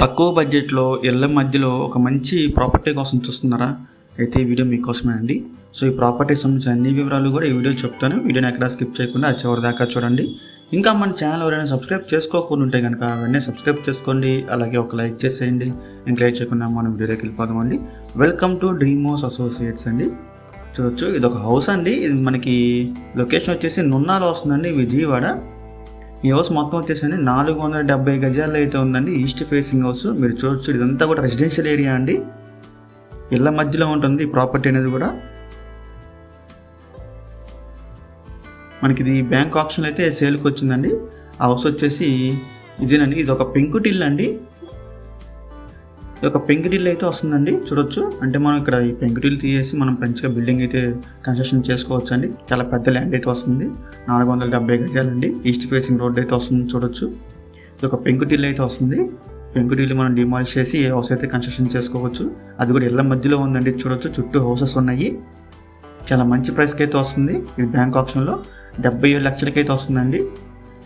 తక్కువ బడ్జెట్లో ఇళ్ళ మధ్యలో ఒక మంచి ప్రాపర్టీ కోసం చూస్తున్నారా? అయితే ఈ వీడియో మీకోసమే అండి. సో ఈ ప్రాపర్టీ సంబంధించిన అన్ని వివరాలు కూడా ఈ వీడియోలో చెప్తాను. వీడియోని ఎక్కడ స్కిప్ చేయకుండా అది చివరి దాకా చూడండి. ఇంకా మన ఛానల్ ఎవరైనా సబ్స్క్రైబ్ చేసుకోకుండా ఉంటే కనుక వెంటనే సబ్స్క్రైబ్ చేసుకోండి. అలాగే ఒక లైక్ చేసేయండి. ఇంకా లైక్ చేయకుండా మనం వీడియోకి వెళ్ళిపోదామండి వెల్కమ్ టు డ్రీమోస్ అసోసియేట్స్ అండి. చూడొచ్చు ఇది ఒక హౌస్ అండి. ఇది మనకి లొకేషన్ వచ్చేసి నున్నాలో వస్తుందండి విజయవాడ. ఈ హౌస్ మొత్తం వచ్చేసండి నాలుగు వందల డెబ్బై గజాల్లో అయితే ఉందండి. East facing house. మీరు చూడొచ్చు ఇదంతా కూడా రెసిడెన్షియల్ ఏరియా అండి. ఇళ్ళ మధ్యలో ఉంటుంది ఈ ప్రాపర్టీ అనేది కూడా. మనకి ఇది బ్యాంక్ ఆప్షన్ అయితే సేల్కి వచ్చిందండి. ఆ హౌస్ వచ్చేసి ఇదేనండి ఇది ఒక పెంకుటిల్లు అండి. ఇది ఒక పెంకుటిల్లు అయితే వస్తుందండి చూడొచ్చు. అంటే మనం ఇక్కడ ఈ పెంకుటిల్లు తీసేసి మనం మంచిగా బిల్డింగ్ అయితే కన్స్ట్రక్షన్ చేసుకోవచ్చు అండి చాలా పెద్ద ల్యాండ్ అయితే వస్తుంది. నాలుగు వందల డెబ్బై గజాలండి. ఈస్ట్ ఫేసింగ్ రోడ్ అయితే వస్తుంది చూడొచ్చు. ఇది ఒక పెంకుటిల్లు అయితే వస్తుంది. పెంకుటిల్లు మనం డిమాలిష్ చేసి ఏ హౌస్ అయితే కన్స్ట్రక్షన్ చేసుకోవచ్చు. అది కూడా ఇళ్ళ మధ్యలో ఉందండి చూడొచ్చు. చుట్టూ హౌసెస్ ఉన్నాయి. చాలా మంచి ప్రైస్కి అయితే వస్తుంది. ఇది బ్యాంక్ ఆప్షన్లో డెబ్బై ఏడు లక్షలకి అయితే వస్తుందండి.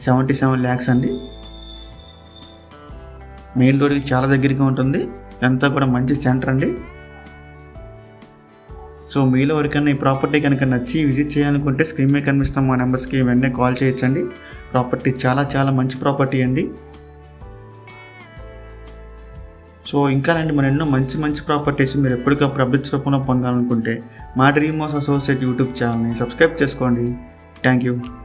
సెవెంటీ సెవెన్ ల్యాక్స్ అండి. మెయిన్ రోడ్కి చాలా దగ్గరగా ఉంటుంది. ఇదంతా కూడా మంచి సెంటర్ అండి. సో మీలో ఎవరికైనా ఈ ప్రాపర్టీ కనుక నచ్చి విజిట్ చేయాలనుకుంటే స్క్రీన్ మీద కనిపిస్తాం మా నెంబర్స్కి వెంటనే కాల్ చేయొచ్చండి. ప్రాపర్టీ చాలా చాలా మంచి ప్రాపర్టీ అండి. సో ఇంకా లాంటి మరి ఎన్నో మంచి మంచి ప్రాపర్టీస్ మీరు ఎప్పటికప్పుడు అప్డేట్స్ రూపంలో పొందాలనుకుంటే మా డ్రీమ్ హౌస్ అసోసియేట్ యూట్యూబ్ ఛానల్ని సబ్స్క్రైబ్ చేసుకోండి. Thank you.